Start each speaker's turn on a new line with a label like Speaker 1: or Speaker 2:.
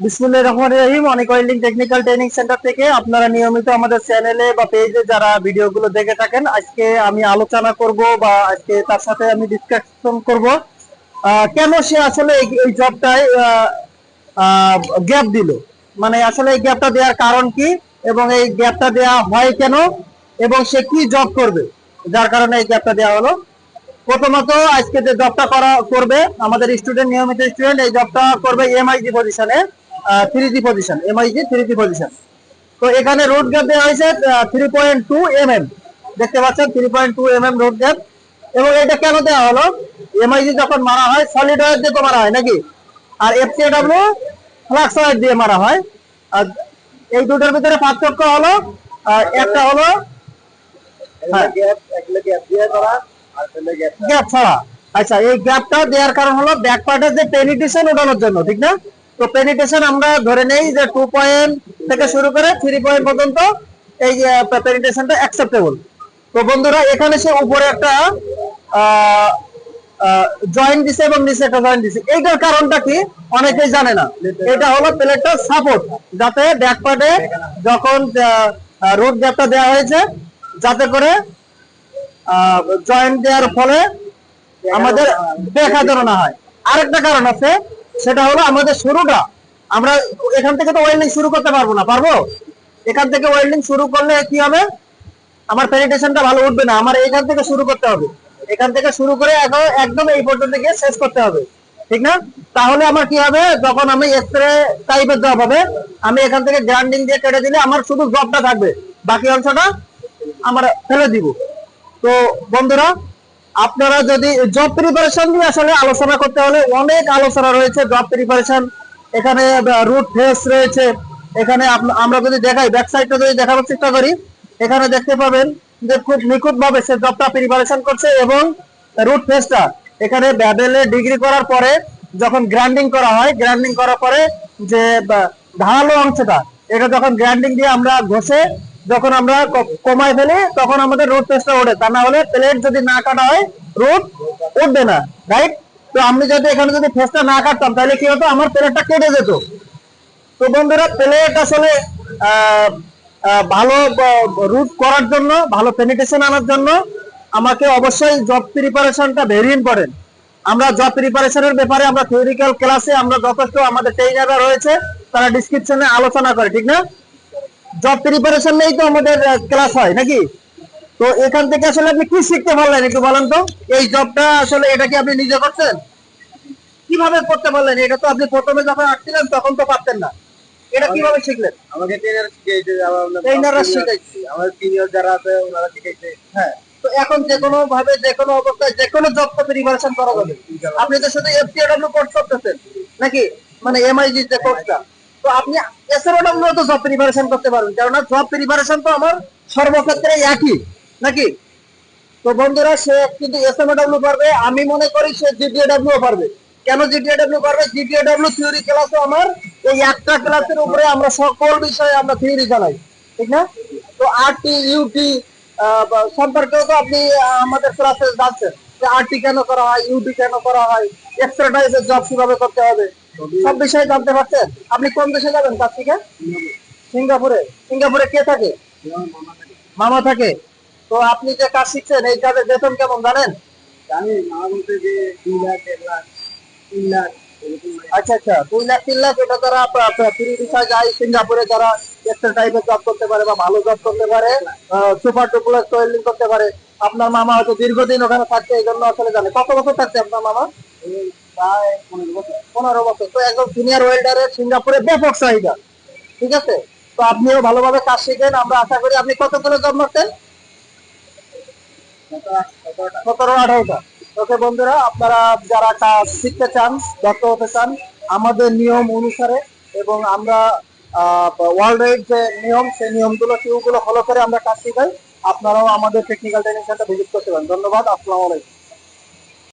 Speaker 1: বিসমুল্লাহ রহমান রহিম। অনেক welding technical training centre থেকে আপনারা নিয়মিত আমাদের চ্যানেলে বা পেজে যারা ভিডিওগুলো দেখে থাকেন, আজকে আমি আলোচনা করব বা আজকে তার সাথে আমি ডিসকাশন করব। কেন সে আসলে এই- জবটায় গ্যাপ দিল? মানে আসলে এই গ্যাপটা দেওয়ার কারণ কি এবং এই গ্যাপটা দেওয়া হয় কেন এবং সে কি জব করবে? যার কারণে এই গ্যাপটা দেওয়া হলো। প্রথমত আজকে যে জবটা করা, করবে, আমাদের স্টুডেন্ট নিয়মিত স্টুডেন্ট এই জবটা করবে এমআইজি পজিশনে থ্রি পজিশন এমআইজি পজিশন তো এখানে রোড গ্যাপ দেওয়া হয়েছে three point two M M দেখতে পাচ্ছেন three point two M M road gap এবং এটা কেন দেওয়া হলো? এমআইজি যখন মারা হয় সলিড ওয়ার দিয়ে তো মারা হয় নাকি? আর ফ্লাক্স ওয়ার দিয়ে মারা হয়। আর এই দুটোর ভিতরে পার্থক্য হলো একটা হলো। গ্যাপ ছাড়া। আচ্ছা এই গ্যাপটা দেওয়ার কারণ হলো ব্যাক পার্টের যে পেনিটেশন ওঠানোর জন্য, ঠিক না? তো পেনিটেশন আমরা ধরে নেই যে টু পয়েন্ট থেকে শুরু করে থ্রি পয়েন্ট পর্যন্ত এই পেনিটেশনটা অ্যাকসেপ্টেবল তো বন্ধুরা, এখানে সে উপরে একটা জয়েন্ট দিছে এবং নিচে একটা জয়েন্ট দিছে। এইটার কারণটা কি? অনেকেই জানে না। এটা হলো প্লেটটা সাপোর্ট যাতে ব্যাক পার্টে যখন রোড গ্যাপটা দেওয়া হয়েছে, যাতে করে জয়েন্ট দেওয়ার ফলে আমাদের দেখা যেন না হয়। আরেকটা কারণ আছে সেটা হলো আমাদের শুরুটা। আমরা এখান থেকে তো ওয়েল্ডিং শুরু করতে পারব না, পারব? এখান থেকে ওয়েল্ডিং শুরু করলে কি হবে? আমার পেনিটেশনটা ভালো উঠবে না, আমার এখান থেকে শুরু করতে হবে। এখান থেকে শুরু করে একদম এই পর্যন্ত গিয়ে শেষ করতে হবে। ঠিক না? তাহলে আমার কি হবে? যখন আমি স্প্রে টাইপের জব হবে, আমি এখান থেকে গ্রাইন্ডিং দিয়ে কেটে দিলে আমার শুধু জবটা থাকবে। বাকি অংশটা আমরা ফেলে দিব। তো বন্ধুরা আপনারা যদি জব প্রিপারেশন নিয়ে আসলে আলোচনা করতে হলে অনেক আলোচনা রয়েছে জব প্রিপারেশন এখানে রুট ফেস রয়েছে, এখানে আমরা যদি দেখাই ব্যাক সাইডটা যদি দেখানোর চেষ্টা করি, এখানে দেখতে পাবেন যে খুব নিখুঁত ভাবে সে জবটা প্রিপারেশন করছে এবং রুট ফেসটা এখানে ব্যাবেলে ডিগ্রি করার পরে যখন গ্রাইন্ডিং করা হয় গ্রাইন্ডিং করার পরে যে ধারালো অংশটা, এটা যখন গ্রাইন্ডিং দিয়ে আমরা ঘষে যখন আমরা ক- কমায় ফেলি, তখন আমাদের রুট ফেসটা ওঠে। তা না হলে প্লেট যদি না কাটা হয় রুট উঠবে না রাইট তো আমি যদি এখানে যদি ফেসটা না কাটতাম, তাহলে কি হতো? আমার প্লেটটা কেটে যেত। তো বন্ধুরা প্লেট আসলে ভালো রুট করার জন্য, ভালো পেনিটেশন আনার জন্য আমাকে অবশ্যই জব প্রিপারেশনটা ভেরি ইম্পর্টেন্ট আমরা জব প্রিপারেশনের ব্যাপারে আমরা থিওরিক্যাল ক্লাসে আমরা যথেষ্ট আমাদের ট্রেনাররা রয়েছে, তারা ডিসক্রিপশনে আলোচনা করে, ঠিক না? জব প্রিপারেশন নেই তো আমাদের ক্লাস হয় নাকি? তো এখান থেকে আসলে আপনি কি শিখতে পারলেন একটু বলেন তো? এই জবটা আসলে এটা কি আপনি নিজে করছেন? কীভাবে করতে পারলেন? এটা তো আপনি প্রথমে যখন আসছিলেন তখন তো পারতেন না। এটা কীভাবে শিখলেন?
Speaker 2: আমাকে ট্রেনার আমরা
Speaker 1: ট্রেনাররা শিখাইছে।
Speaker 2: আমাদের সিনিয়র যারা আছে ওনারা শিখাইছে।
Speaker 1: হ্যাঁ তো এখন যে কোনো ভাবে যে কোনো অবস্থায় যে কোনো জব তো প্রিপারেশন করা যাবে। আপনি তো শুধু এফটিডব্লিউ কোর্স করতেছেন নাকি? মানে এমআইজি যে কোর্সটা তো আপনি বন্ধুরা আমি মনে করি সে জিডিএডব্লিউ পারবে। কেন জিডিএডব্লিউ পারবে? জিডিএডব্লিউ থিওরি ক্লাসও আমার, এই একটা ক্লাসের উপরে আমরা সকল বিষয়ে আমরা থিওরি জানাই, ঠিক না? তো আরটি ইউটি সম্পর্কেও তো আপনি আমাদের ক্লাসে জানছেন আরটি কেন করা হয় ইউটি কেন করা হয় এক্সট্রা জব কীভাবে করতে হবে সব বিষয়ে জানতে পারছেন? আপনি কোন দেশে যাবেন তার থেকে? সিঙ্গাপুরে। সিঙ্গাপুরে কে থাকে? মামা থাকে। তো আপনি যে কাজ শিখছেন এই কাজের বেতন কেমন জানেন?
Speaker 2: জানি মা বলতে যে দুই লাখ দেড় লাখ তিন লাখ
Speaker 1: আচ্ছা আচ্ছা। দুই লাখ তিন লাখ এটা যারা ফ্রি ভিসা যায় সিঙ্গাপুরে যারা এক্সট্রা টাইপের জব করতে পারে বা ভালো জব করতে পারে সুপার ডুপ্লেক্স ওয়েল্ডিং করতে পারে আপনার মামা হয়তো দীর্ঘদিন ওখানে থাকছে এই জন্য আসলে জানে। কত বছর থাকছে আপনার মামা?
Speaker 2: পনেরো বছর
Speaker 1: তো একজন সিনিয়র ওয়েল্ডারের ঠিক আছে? তো আপনিও ভালোভাবে কাজ শিখেন, আমরা আশা করি আপনি কত বন্ধুরা, আপনারা যারা কাজ শিখতে চান হতে চান, আমাদের নিয়ম অনুসারে এবং আমরা ওয়ার্ল্ড ওয়াইড যে নিয়ম, সেই নিয়মগুলো সেগুলো ফলো করে আমরা কাজ শিখাই। আপনারাও আমাদের টেকনিক্যাল ট্রেনিং সেন্টার ভিজিট করতে পারেন। ধন্যবাদ, আসসালামু আলাইকুম।